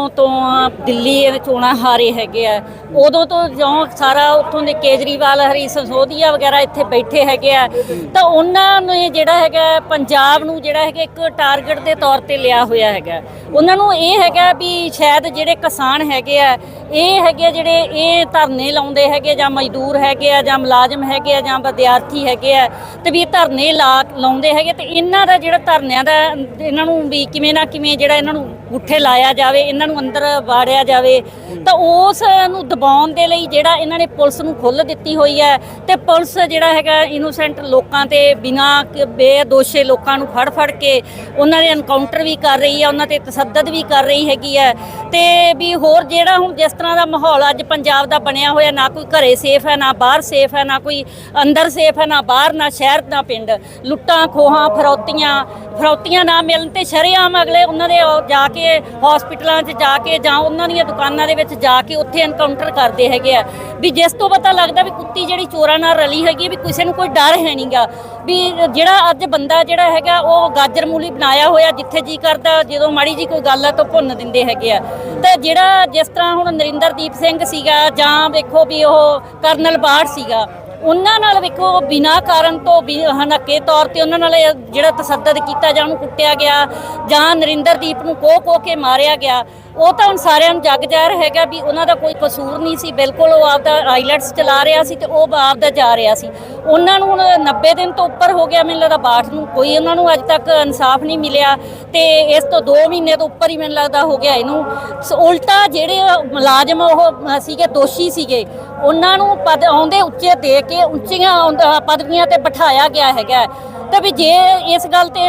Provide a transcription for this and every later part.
ਜਦੋਂ ਤੋਂ ਦਿੱਲੀ ਚੋਣਾਂ ਹਾਰੇ ਹੈਗੇ ਆ। ਉਦੋਂ ਤੋਂ ਜਿਉਂ ਸਾਰਾ ਉੱਥੋਂ ਦੇ ਕੇਜਰੀਵਾਲ, ਹਰੀ ਸੰਸੋਧੀਆ ਵਗੈਰਾ ਇੱਥੇ ਬੈਠੇ ਹੈਗੇ ਆ। ਤਾਂ ਉਹਨਾਂ ਨੇ ਜਿਹੜਾ ਹੈਗਾ ਪੰਜਾਬ ਨੂੰ ਜਿਹੜਾ ਹੈਗਾ ਇੱਕ ਟਾਰਗੇਟ ਦੇ ਤੌਰ ਤੇ ਲਿਆ ਹੋਇਆ ਹੈਗਾ। ਉਹਨਾਂ ਨੂੰ ਇਹ ਹੈਗਾ ਵੀ ਸ਼ਾਇਦ ਜਿਹੜੇ ਕਿਸਾਨ ਹੈਗੇ ਆ, ਇਹ ਹੈਗੇ ਆ ਜਿਹੜੇ ਇਹ ਧਰਨੇ ਲਾਉਂਦੇ ਹੈਗੇ ਜਾਂ ਮਜ਼ਦੂਰ ਹੈਗੇ ਆ ਜਾਂ ਮੁਲਾਜ਼ਮ ਹੈਗੇ ਆ ਜਾਂ ਵਿਦਿਆਰਥੀ ਹੈਗੇ ਆ, ਤੇ ਵੀ ਇਹ ਧਰਨੇ ਲਾ ਲਾਉਂਦੇ ਹੈਗੇ ਤੇ ਇਹਨਾਂ ਦਾ ਜਿਹੜਾ ਧਰਨਿਆਂ ਦਾ, ਇਹਨਾਂ ਨੂੰ ਵੀ ਕਿਵੇਂ ਨਾ ਕਿਵੇਂ ਜਿਹੜਾ ਇਹਨਾਂ ਨੂੰ ਗੁੱਠੇ ਲਾਇਆ ਜਾਵੇ, ਇਹਨਾਂ ਨੂੰ ਅੰਦਰ ਵਾੜਿਆ ਜਾਵੇ, ਤਾਂ ਉਸ ਨੂੰ ਦਬਾਉਣ ਦੇ ਲਈ ਜਿਹੜਾ ਇਹਨਾਂ ਨੇ ਪੁਲਿਸ ਨੂੰ ਖੁੱਲ੍ਹ ਦਿੱਤੀ ਹੋਈ ਹੈ ਤੇ ਪੁਲਿਸ ਜਿਹੜਾ ਹੈਗਾ ਇਨੋਸੈਂਟ ਲੋਕਾਂ ਤੇ ਬਿਨਾਂ ਬੇਦੋਸ਼ੇ ਲੋਕਾਂ ਨੂੰ ਫੜ ਫੜ ਕੇ ਉਹਨਾਂ ਦੇ ਐਨਕਾਊਂਟਰ ਵੀ ਕਰ ਰਹੀ ਹੈ, ਉਹਨਾਂ ਤੇ ਤਸੱਦਦ ਵੀ ਕਰ ਰਹੀ ਹੈਗੀ ਹੈ। ਤੇ ਵੀ ਹੋਰ ਜਿਹੜਾ ਹੁਣ ਜਿਸ ਤਰ੍ਹਾਂ ਦਾ ਮਾਹੌਲ ਅੱਜ ਪੰਜਾਬ ਦਾ ਬਣਿਆ ਹੋਇਆ, ਨਾ ਕੋਈ ਘਰੇ ਸੇਫ ਹੈ, ਨਾ ਬਾਹਰ ਸੇਫ ਹੈ, ਨਾ ਕੋਈ ਅੰਦਰ ਸੇਫ ਹੈ, ਨਾ ਬਾਹਰ, ਨਾ ਸ਼ਹਿਰ, ਨਾ ਪਿੰਡ। ਲੁੱਟਾਂ, ਖੋਹਾਂ, ਫਰੋਤੀਆਂ ਫਰੌਤੀਆਂ ਨਾ ਮਿਲਣ ਤੇ ਸ਼ਰੇਆਮ ਅਗਲੇ ਉਹਨਾਂ ਦੇ ਉਹ ਜਾ ਕੇ ਹਸਪੀਟਲਾਂ 'ਚ ਜਾ ਕੇ ਜਾਂ ਉਹਨਾਂ ਦੀਆਂ ਦੁਕਾਨਾਂ ਦੇ ਵਿੱਚ ਜਾ ਕੇ ਉੱਥੇ ਐਨਕਾਊਂਟਰ ਕਰਦੇ ਹੈਗੇ ਆ। ਵੀ ਜਿਸ ਤੋਂ ਪਤਾ ਲੱਗਦਾ ਵੀ ਕੁੱਤੀ ਜਿਹੜੀ ਚੋਰਾਂ ਨਾਲ ਰਲੀ ਹੈਗੀ ਵੀ ਕਿਸੇ ਨੂੰ ਕੋਈ ਡਰ ਹੈ ਨਹੀਂਗਾ ਵੀ ਜਿਹੜਾ ਅੱਜ ਬੰਦਾ ਜਿਹੜਾ ਹੈਗਾ, ਉਹ ਗਾਜਰ ਮੂਲੀ ਬਣਾਇਆ ਹੋਇਆ, ਜਿੱਥੇ ਜੀ ਕਰਦਾ, ਜਦੋਂ ਮਾੜੀ ਜੀ ਕੋਈ ਗੱਲ ਆ ਤਾਂ ਭੁੰਨ ਦਿੰਦੇ ਹੈਗੇ ਆ। ਤੇ ਜਿਹੜਾ ਜਿਸ ਤਰ੍ਹਾਂ ਹੁਣ ਨਰਿੰਦਰਦੀਪ ਸਿੰਘ ਸੀਗਾ ਜਾਂ ਵੇਖੋ ਵੀ ਉਹ ਕਰਨਲ ਬਾੜ ਸੀਗਾ ਉਹਨਾਂ ਨਾਲ ਵੇਖੋ, ਬਿਨਾਂ ਕਾਰਨ ਤੋਂ, ਵੀ ਹਨਕੇ ਤੌਰ ਤੇ ਉਹਨਾਂ ਨਾਲ ਜਿਹੜਾ ਤਸੱਦਦ ਕੀਤਾ ਜਾਂ ਉਹਨੂੰ ਕੁੱਟਿਆ ਗਿਆ ਜਾਂ ਨਰਿੰਦਰਦੀਪ ਨੂੰ ਕੋਹ ਕੋਹ ਕੇ ਮਾਰਿਆ ਗਿਆ, ਉਹ ਤਾਂ ਹੁਣ ਸਾਰਿਆਂ ਨੂੰ ਜੱਗ ਜ਼ਾਹਰ ਹੈਗਾ ਵੀ ਉਹਨਾਂ ਦਾ ਕੋਈ ਕਸੂਰ ਨਹੀਂ ਸੀ। ਬਿਲਕੁਲ ਉਹ ਆਪਦਾ ਆਈਲੈਟਸ ਚਲਾ ਰਿਹਾ ਸੀ ਤੇ ਉਹ ਆਪਦਾ ਜਾ ਰਿਹਾ ਸੀ। ਉਹਨਾਂ ਨੂੰ ਹੁਣ 90 ਦਿਨ ਤੋਂ ਉੱਪਰ ਹੋ ਗਿਆ ਮੈਨੂੰ ਲੱਗਦਾ ਬਾਠ ਨੂੰ, ਕੋਈ ਉਹਨਾਂ ਨੂੰ ਅੱਜ ਤੱਕ ਇਨਸਾਫ ਨਹੀਂ ਮਿਲਿਆ ਤੇ ਇਸ ਤੋਂ 2 ਮਹੀਨੇ ਤੋਂ ਉੱਪਰ ਹੀ ਮੈਨੂੰ ਲੱਗਦਾ ਹੋ ਗਿਆ ਇਹਨੂੰ ਸ- ਉਲਟਾ ਜਿਹੜੇ ਮੁਲਾਜ਼ਮ ਉਹ ਸੀਗੇ, ਦੋਸ਼ੀ ਸੀਗੇ, ਉਹਨਾਂ ਨੂੰ ਪਦ ਆਉਂਦੇ ਉੱਚੇ ਦੇ ਕੇ ਉੱਚੀਆਂ ਆਉਂਦਾ- ਪਦਵੀਆਂ ਤੇ ਬਿਠਾਇਆ ਗਿਆ ਹੈਗਾ ਤੇ ਵੀ ਜੇ ਇਸ ਗੱਲ ਤੇ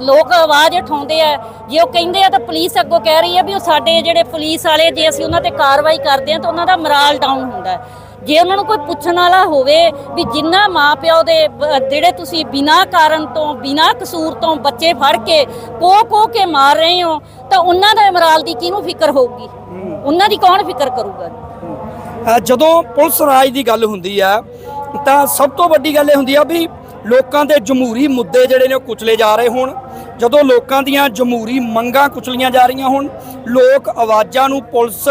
ਲੋਕ ਆਵਾਜ਼ ਉਠਾਉਂਦੇ ਆ, ਜੇ ਉਹ ਕਹਿੰਦੇ ਆ ਤਾਂ ਪੁਲਿਸ ਅੱਗੋਂ ਕਹਿ ਰਹੀ ਆ ਵੀ ਉਹ ਸਾਡੇ ਜਿਹੜੇ ਪੁਲਿਸ ਵਾਲੇ ਜੇ ਅਸੀਂ ਉਹਨਾਂ ਤੇ ਕਾਰਵਾਈ ਕਰਦੇ ਆ ਤਾਂ ਉਹਨਾਂ ਦਾ ਮਰਾਲ ਡਾਊਨ ਹੁੰਦਾ ਹੈ। ਜੇ ਉਹਨਾਂ ਨੂੰ ਕੋਈ ਪੁੱਛਣ ਵਾਲਾ ਹੋਵੇ ਵੀ ਜਿੰਨਾ ਮਾਪਿਓ ਦੇ ਜਿਹੜੇ ਤੁਸੀਂ ਬਿਨਾਂ ਕਾਰਨ ਤੋਂ ਬਿਨਾਂ ਕਸੂਰ ਤੋਂ ਬੱਚੇ ਫੜ ਕੇ ਕੋ ਕੋ ਕੇ ਮਾਰ ਰਹੇ ਹੋ ਤਾਂ ਉਹਨਾਂ ਦਾ ਮਰਾਲ ਦੀ ਕਿਹਨੂੰ ਫਿਕਰ ਹੋਊਗੀ? ਉਹਨਾਂ ਦੀ ਕੌਣ ਫਿਕਰ ਕਰੂਗਾ? ਜਦੋਂ ਪੁਲਿਸ ਰਾਜ ਦੀ ਗੱਲ ਹੁੰਦੀ ਆ ਤਾਂ ਸਭ ਤੋਂ ਵੱਡੀ ਗੱਲ ਇਹ ਹੁੰਦੀ ਆ ਵੀ ਲੋਕਾਂ ਦੇ ਜਮਹੂਰੀ ਮੁੱਦੇ ਜਿਹੜੇ ਨੇ ਉਹ ਕੁਚਲੇ ਜਾ ਰਹੇ ਹੋਣ। ਜਦੋਂ ਲੋਕਾਂ ਦੀਆਂ ਜਮਹੂਰੀ ਮੰਗਾਂ ਕੁਚਲੀਆਂ ਜਾ ਰਹੀਆਂ ਹੋਣ ਲੋਕ ਆਵਾਜ਼ਾਂ ਨੂੰ ਪੁਲਿਸ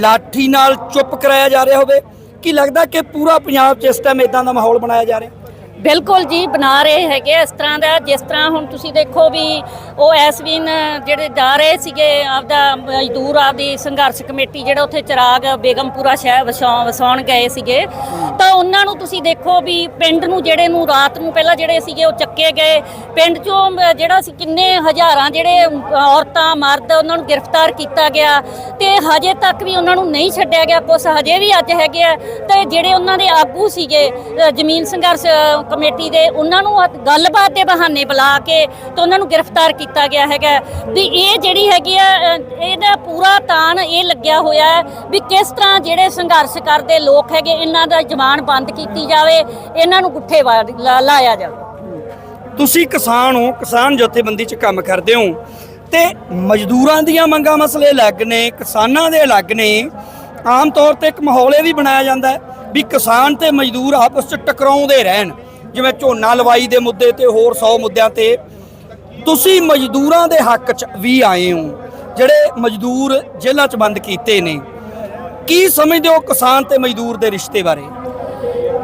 ਲਾਠੀ ਨਾਲ ਚੁੱਪ ਕਰਾਇਆ ਜਾ ਰਿਹਾ ਹੋਵੇ। ਕੀ ਲੱਗਦਾ ਕਿ ਪੂਰਾ ਪੰਜਾਬ 'ਚ ਇਸ ਟਾਈਮ ਇਦਾਂ ਦਾ ਮਾਹੌਲ ਬਣਾਇਆ ਜਾ ਰਿਹਾ? ਬਿਲਕੁਲ ਜੀ, ਬਣਾ ਰਹੇ ਹੈਗੇ ਇਸ ਤਰ੍ਹਾਂ ਦਾ। ਜਿਸ ਤਰ੍ਹਾਂ ਹੁਣ ਤੁਸੀਂ ਦੇਖੋ ਵੀ ਉਹ ਐਸਵੀਨ ਜਿਹੜੇ ਜਾ ਰਹੇ ਸੀਗੇ ਆਪਦਾ ਮਜ਼ਦੂਰ, ਆਪਦੀ ਸੰਘਰਸ਼ ਕਮੇਟੀ ਜਿਹੜਾ ਉੱਥੇ ਚਿਰਾਗ, ਬੇਗਮਪੁਰਾ ਸ਼ਹਿਰ ਵਸਾਉਣ ਵਸਾਉਣ ਗਏ ਸੀਗੇ। ਤਾਂ ਉਹਨਾਂ ਨੂੰ ਤੁਸੀਂ ਦੇਖੋ ਵੀ ਪਿੰਡ ਨੂੰ, ਜਿਹੜੇ ਨੂੰ ਰਾਤ ਨੂੰ ਪਹਿਲਾਂ ਜਿਹੜੇ ਸੀਗੇ ਉਹ ਚੱਕੇ ਗਏ। ਪਿੰਡ ਚੋਂ ਜਿਹੜਾ ਸੀ ਕਿੰਨੇ ਹਜ਼ਾਰਾਂ ਜਿਹੜੇ ਔਰਤਾਂ, ਮਰਦ ਉਹਨਾਂ ਨੂੰ ਗ੍ਰਿਫਤਾਰ ਕੀਤਾ ਗਿਆ। ਤੇ ਹਜੇ ਤੱਕ ਵੀ ਉਹਨਾਂ ਨੂੰ ਨਹੀਂ ਛੱਡਿਆ ਗਿਆ। ਕੁਛ ਹਜੇ ਵੀ ਅੱਜ ਹੈਗੇ ਆ। ਤੇ ਜਿਹੜੇ ਉਹਨਾਂ ਦੇ ਆਗੂ ਸੀਗੇ ਜ਼ਮੀਨ ਸੰਘਰਸ਼ ਕਮੇਟੀ ਦੇ ਉਹਨਾਂ ਨੂੰ ਗੱਲਬਾਤ ਦੇ ਬਹਾਨੇ ਬੁਲਾ ਕੇ ਤੇ ਉਹਨਾਂ ਨੂੰ ਗ੍ਰਿਫਤਾਰ ਕੀਤਾ ਗਿਆ ਹੈਗਾ। ਵੀ ਇਹ ਜਿਹੜੀ ਹੈਗੀ ਆ ਇਹਦਾ ਪੂਰਾ ਤਾਣ ਇਹ ਲੱਗਿਆ ਹੋਇਆ ਹੈ ਵੀ ਕਿਸ ਤਰ੍ਹਾਂ ਜਿਹੜੇ ਸੰਘਰਸ਼ ਕਰਦੇ ਲੋਕ ਹੈਗੇ, ਇਹਨਾਂ ਦਾ ਜ਼ਬਾਨ ਬੰਦ ਕੀਤੀ ਜਾਵੇ, ਇਹਨਾਂ ਨੂੰ ਗੁੱਠੇ ਵਾ- ਲਾਇਆ ਜਾਵੇ। ਤੁਸੀਂ ਕਿਸਾਨ ਹੋ, ਕਿਸਾਨ ਜਥੇਬੰਦੀ 'ਚ ਕੰਮ ਕਰਦੇ ਹੋ ਤੇ ਮਜ਼ਦੂਰਾਂ ਦੀਆਂ ਮੰਗਾਂ ਮਸਲੇ ਅਲੱਗ ਨੇ, ਕਿਸਾਨਾਂ ਦੇ ਅਲੱਗ ਨੇ। ਆਮ ਤੌਰ ਤੇ ਇੱਕ ਮਾਹੌਲ ਇਹ ਵੀ ਬਣਾਇਆ ਜਾਂਦਾ ਹੈ ਵੀ ਕਿਸਾਨ ਤੇ ਮਜ਼ਦੂਰ ਆਪਸ 'ਚ ਟਕਰਾਉਂਦੇ ਰਹਿਣ। ਜਿਵੇਂ ਝੋਨਾ ਲਵਾਈ ਦੇ ਮੁੱਦੇ ਤੇ, ਹੋਰ 100 ਮੁੱਦਿਆਂ ਤੇ, ਤੁਸੀਂ ਮਜ਼ਦੂਰਾਂ ਦੇ ਹੱਕ 'ਚ ਵੀ ਆਏ ਹੋ, ਜਿਹੜੇ ਮਜ਼ਦੂਰ ਜੇਲ੍ਹਾਂ 'ਚ ਬੰਦ ਕੀਤੇ ਨੇ। ਕੀ ਸਮਝਦੇ ਹੋ ਕਿਸਾਨ ਤੇ ਮਜ਼ਦੂਰ ਦੇ ਰਿਸ਼ਤੇ ਬਾਰੇ?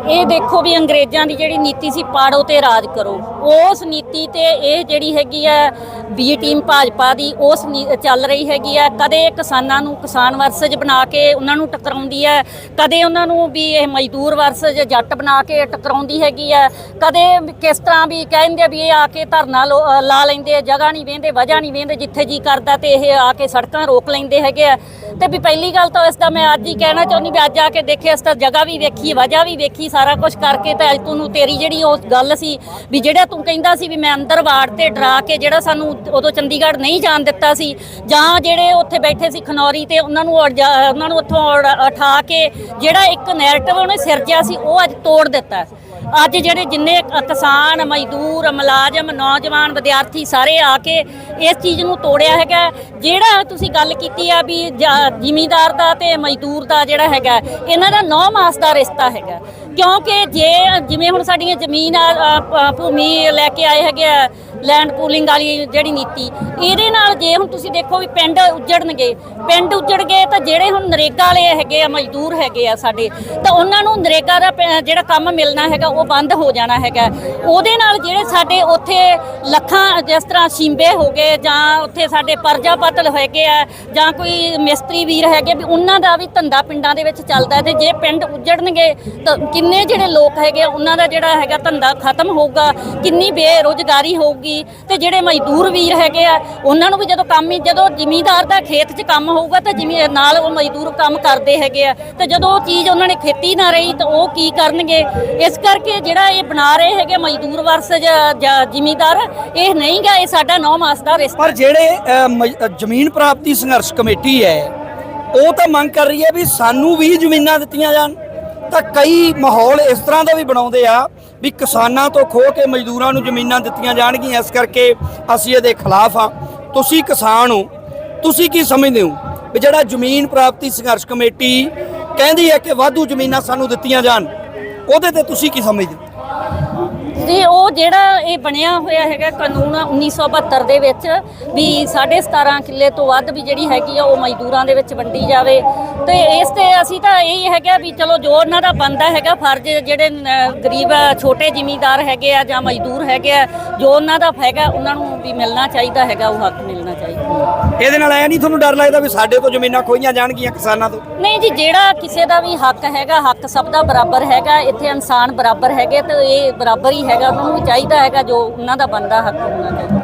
ਇਹ ਦੇਖੋ ਵੀ ਅੰਗਰੇਜ਼ਾਂ ਦੀ ਜਿਹੜੀ ਨੀਤੀ ਸੀ, ਪਾੜੋ ਤੇ ਰਾਜ ਕਰੋ। ਉਸ ਨੀਤੀ ਤੇ ਇਹ ਜਿਹੜੀ ਹੈਗੀ ਹੈ ਬੀ ਟੀਮ ਭਾਜਪਾ ਦੀ, ਉਸ ਨੀ- ਚੱਲ ਰਹੀ ਹੈਗੀ ਹੈ ਕਦੇ ਕਿਸਾਨਾਂ ਨੂੰ ਕਿਸਾਨ ਵਰਸਜ ਬਣਾ ਕੇ ਉਹਨਾਂ ਨੂੰ ਟਕਰਾਉਂਦੀ ਹੈ ਕਦੇ ਉਹਨਾਂ ਨੂੰ ਵੀ ਇਹ ਮਜ਼ਦੂਰ ਵਰਸਜ ਜੱਟ ਬਣਾ ਕੇ ਟਕਰਾਉਂਦੀ ਹੈਗੀ ਹੈ ਕਦੇ ਕਿਸ ਤਰ੍ਹਾਂ ਵੀ ਕਹਿੰਦੇ ਆ ਵੀ ਇਹ ਆ ਕੇ ਧਰਨਾ ਲੋ- ਲਾ ਲੈਂਦੇ ਜਗ੍ਹਾ ਨਹੀਂ ਵੇਂਦੇ, ਵਜ੍ਹਾ ਨਹੀਂ ਵੇਂਦੇ, ਜਿੱਥੇ ਜੀ ਕਰਦਾ ਤੇ ਇਹ ਆ ਕੇ ਸੜਕਾਂ ਰੋਕ ਲੈਂਦੇ ਹੈਗੇ ਆ। ਤੇ ਵੀ ਪਹਿਲੀ ਗੱਲ ਤਾਂ ਇਸ ਦਾ ਮੈਂ ਅੱਜ ਹੀ ਕਹਿਣਾ ਚਾਹੁੰਦੀ ਵੀ ਅੱਜ ਆ ਕੇ ਦੇਖੇ, ਇਸ ਤਾਂ ਜਗ੍ਹਾ ਵੀ ਵੇਖੀ, ਵਜ੍ਹਾ ਵੀ ਵੇਖੀ, ਸਾਰਾ ਕੁਝ ਕਰਕੇ ਤਾਂ ਅੱਜ ਤੂੰ ਤੇਰੀ ਜਿਹੜੀ ਉਹ ਗੱਲ ਸੀ ਵੀ ਜਿਹੜਾ ਤੂੰ ਕਹਿੰਦਾ ਸੀ ਵੀ ਮੈਂ ਅੰਦਰ ਵਾੜ ਤੇ ਡਰਾ ਕੇ ਜਿਹੜਾ ਸਾਨੂੰ ਉਦੋਂ ਚੰਡੀਗੜ੍ਹ ਨਹੀਂ ਜਾਣ ਦਿੱਤਾ ਸੀ, ਜਾਂ ਜਿਹੜੇ ਉੱਥੇ ਬੈਠੇ ਸੀ ਖਨੌਰੀ ਤੇ ਉਹਨਾਂ ਨੂੰ ਅੜਜਾ- ਉਹਨਾਂ ਨੂੰ ਉੱਥੋਂ ਅੜ- ਉਠਾ ਕੇ ਜਿਹੜਾ ਇੱਕ ਨੈਰੇਟਿਵ ਉਹਨੇ ਸਿਰਜਿਆ ਸੀ, ਉਹ ਅੱਜ ਤੋੜ ਦਿੱਤਾ। ਅੱਜ ਜਿਹੜੇ ਜਿੰਨੇ ਕਿਸਾਨ, ਮਜ਼ਦੂਰ, ਮੁਲਾਜ਼ਮ, ਨੌਜਵਾਨ ਵਿਦਿਆਰਥੀ ਸਾਰੇ ਆ ਕੇ ਇਸ ਚੀਜ਼ ਨੂੰ ਤੋੜਿਆ ਹੈਗਾ ਜਿਹੜਾ ਤੁਸੀਂ ਗੱਲ ਕੀਤੀ ਆ ਵੀ ਜ਼ਿਮੀਦਾਰ ਦਾ ਤੇ ਮਜ਼ਦੂਰ ਦਾ ਜਿਹੜਾ ਹੈਗਾ ਇਹਨਾਂ ਦਾ ਨੌ ਮਾਸ ਦਾ ਰਿਸ਼ਤਾ ਹੈਗਾ ਕਿਉਂਕਿ ਜੇ ਜਿਵੇਂ ਹੁਣ ਸਾਡੀਆਂ ਜ਼ਮੀਨ ਭੂਮੀ ਲੈ ਕੇ ਆਏ ਹੈਗੇ ਆ ਲੈਂਡ ਪੂਲਿੰਗ ਵਾਲੀ ਜਿਹੜੀ ਨੀਤੀ ਇਹਦੇ ਨਾਲ ਜੇ ਹੁਣ ਤੁਸੀਂ ਦੇਖੋ ਵੀ ਪਿੰਡ ਉੱਜੜਨਗੇ ਪਿੰਡ ਉੱਜੜ ਗਏ ਤਾਂ ਜਿਹੜੇ ਹੁਣ ਨਰੇਗਾ ਵਾਲੇ ਹੈਗੇ ਆ ਮਜ਼ਦੂਰ ਹੈਗੇ ਆ ਸਾਡੇ ਤਾਂ ਉਹਨਾਂ ਨੂੰ ਨਰੇਗਾ ਦਾ ਪ- ਜਿਹੜਾ ਕੰਮ ਮਿਲਣਾ ਹੈਗਾ ਉਹ ਬੰਦ ਹੋ ਜਾਣਾ ਹੈਗਾ। ਉਹਦੇ ਨਾਲ ਜਿਹੜੇ ਸਾਡੇ ਉੱਥੇ ਲੱਖਾਂ ਜਿਸ ਤਰ੍ਹਾਂ ਸ਼ਿੰਬੇ ਹੋ ਗਏ ਜਾਂ ਉੱਥੇ ਸਾਡੇ ਪਰਜਾ ਪਰਜਾਪਤਲ ਹੈਗੇ ਆ ਜਾਂ ਕੋਈ ਮਿਸਤਰੀ ਵੀਰ ਹੈਗੇ ਵੀ ਉਹਨਾਂ ਦਾ ਵੀ ਧੰਦਾ ਪਿੰਡਾਂ ਦੇ ਵਿੱਚ ਚੱਲਦਾ ਹੈ ਤੇ ਜੇ ਪਿੰਡ ਉੱਜੜਨਗੇ ਤਾਂ ਕਿੰਨੇ ਜਿਹੜੇ ਲੋਕ ਹੈਗੇ ਆ, ਉਹਨਾਂ ਦਾ ਜਿਹੜਾ ਹੈਗਾ ਧੰਦਾ ਖਤਮ ਹੋਊਗਾ ਕਿੰਨੀ ਬੇਰੁਜ਼ਗਾਰੀ ਹੋਊਗੀ। ਤੇ ਜਿਹੜੇ ਮਜ਼ਦੂਰ ਵੀਰ ਹੈਗੇ ਆ, ਉਹਨਾਂ ਨੂੰ ਵੀ ਜਦੋਂ ਕੰਮ ਹੀ ਜਦੋਂ ਜ਼ਿਮੀਂਦਾਰ ਦਾ ਖੇਤ 'ਚ ਕੰਮ ਹੋਊਗਾ ਤਾਂ ਜਿਵੇਂ ਨਾਲ ਉਹ ਮਜ਼ਦੂਰ ਕੰਮ ਕਰਦੇ ਹੈਗੇ ਆ, ਤੇ ਜਦੋਂ ਉਹ ਚੀਜ਼ ਉਹਨਾਂ ਨੇ ਖੇਤੀ ਨਾ ਰਹੀ ਤਾਂ ਉਹ ਕੀ ਕਰਨਗੇ? ਇਸ ਕਰਕੇ ਜਿਹੜਾ ਇਹ ਬਣਾ ਰਹੇ ਹੈਗੇ ਮਜ਼ਦੂਰ ਵਰਸ ਜ਼ਿਮੀਂਦਾਰ, ਇਹ ਨਹੀਂ ਗਾ, ਇਹ ਸਾਡਾ ਨੌ ਮਾਸ ਦਾ ਰਿਸ਼ਤਾ। ਪਰ ਜਿਹੜੇ ਜ਼ਮੀਨ ਪ੍ਰਾਪਤੀ ਸੰਘਰਸ਼ ਕਮੇਟੀ ਹੈ, ਉਹ ਤਾਂ ਮੰਗ ਕਰ ਰਹੀ ਹੈ ਵੀ ਸਾਨੂੰ ਵੀ ਜ਼ਮੀਨਾਂ ਦਿੱਤੀਆਂ ਜਾਣ, ਤਾਂ ਕਈ ਮਾਹੌਲ ਇਸ ਤਰ੍ਹਾਂ ਦਾ ਵੀ ਬਣਾਉਂਦੇ ਆ ਵੀ ਕਿਸਾਨਾਂ ਤੋਂ ਖੋ ਕੇ ਮਜ਼ਦੂਰਾਂ ਨੂੰ ਜ਼ਮੀਨਾਂ ਦਿੱਤੀਆਂ ਜਾਣਗੀਆਂ। ਇਸ ਕਰਕੇ ਅਸੀਂ ਇਹਦੇ ਖਿਲਾਫ ਆ ਤੁਸੀਂ ਕਿਸਾਨ ਹੋ, ਤੁਸੀਂ ਕੀ ਸਮਝਦੇ ਹੋ ਵੀ ਜਿਹੜਾ ਜ਼ਮੀਨ ਪ੍ਰਾਪਤੀ ਸੰਘਰਸ਼ ਕਮੇਟੀ ਕਹਿੰਦੀ ਹੈ ਕਿ ਵਾਧੂ ਜ਼ਮੀਨਾਂ ਸਾਨੂੰ ਦਿੱਤੀਆਂ ਜਾਣ, ਉਹਦੇ ਤੇ ਤੁਸੀਂ ਕੀ ਸਮਝਦੇ ਹੋ ਉਹ ਜਿਹੜਾ ਇਹ ਬਣਿਆ ਹੋਇਆ ਹੈਗਾ ਕਾਨੂੰਨ 1972 ਦੇ ਵਿੱਚ ਵੀ 17.5 ਕਿੱਲੇ ਤੋਂ ਵੱਧ ਵੀ ਜਿਹੜੀ ਹੈਗੀ ਆ ਉਹ ਮਜ਼ਦੂਰਾਂ ਦੇ ਵਿੱਚ ਵੰਡੀ ਜਾਵੇ। ਤੇ ਇਸ ਤੇ ਅਸੀਂ ਤਾਂ ਇਹ ਹੈਗਾ ਵੀ ਚਲੋ ਜੋ ਉਹਨਾਂ ਦਾ ਬੰਦਾ ਹੈਗਾ ਫਰਜ਼ ਜਿਹੜੇ ਗਰੀਬ, ਛੋਟੇ ਜ਼ਿਮੀਂਦਾਰ ਹੈਗੇ ਆ ਜਾਂ ਮਜ਼ਦੂਰ ਹੈਗੇ ਆ, ਜੋ ਉਹਨਾਂ ਦਾ ਹੈਗਾ ਉਹਨਾਂ ਨੂੰ ਵੀ ਮਿਲਣਾ ਚਾਹੀਦਾ ਹੈਗਾ, ਉਹ ਹੱਕ ਮਿਲਣਾ ਚਾਹੀਦਾ। ਇਹਦੇ ਨਾਲ ਐ ਨਹੀਂ ਤੁਹਾਨੂੰ ਡਰ ਲੱਗਦਾ ਵੀ ਸਾਡੇ ਤੋਂ ਜ਼ਮੀਨਾਂ ਖੋਈਆਂ ਜਾਣਗੀਆਂ ਕਿਸਾਨਾਂ ਤੋਂ? ਨਹੀਂ ਜੀ, ਜਿਹੜਾ ਕਿਸੇ ਦਾ ਵੀ ਹੱਕ ਹੈਗਾ, ਹੱਕ ਸਭ ਦਾ ਬਰਾਬਰ ਹੈਗਾ, ਇੱਥੇ ਇਨਸਾਨ ਬਰਾਬਰ ਹੈਗੇ ਤੇ ਇਹ ਬਰਾਬਰ ਹੀ ਹੈਗਾ, ਉਹਨਾਂ ਨੂੰ ਵੀ ਚਾਹੀਦਾ ਹੈਗਾ ਜੋ ਉਹਨਾਂ ਦਾ ਬਣਦਾ ਹੱਕ ਹੋਣਾ ਚਾਹੀਦਾ।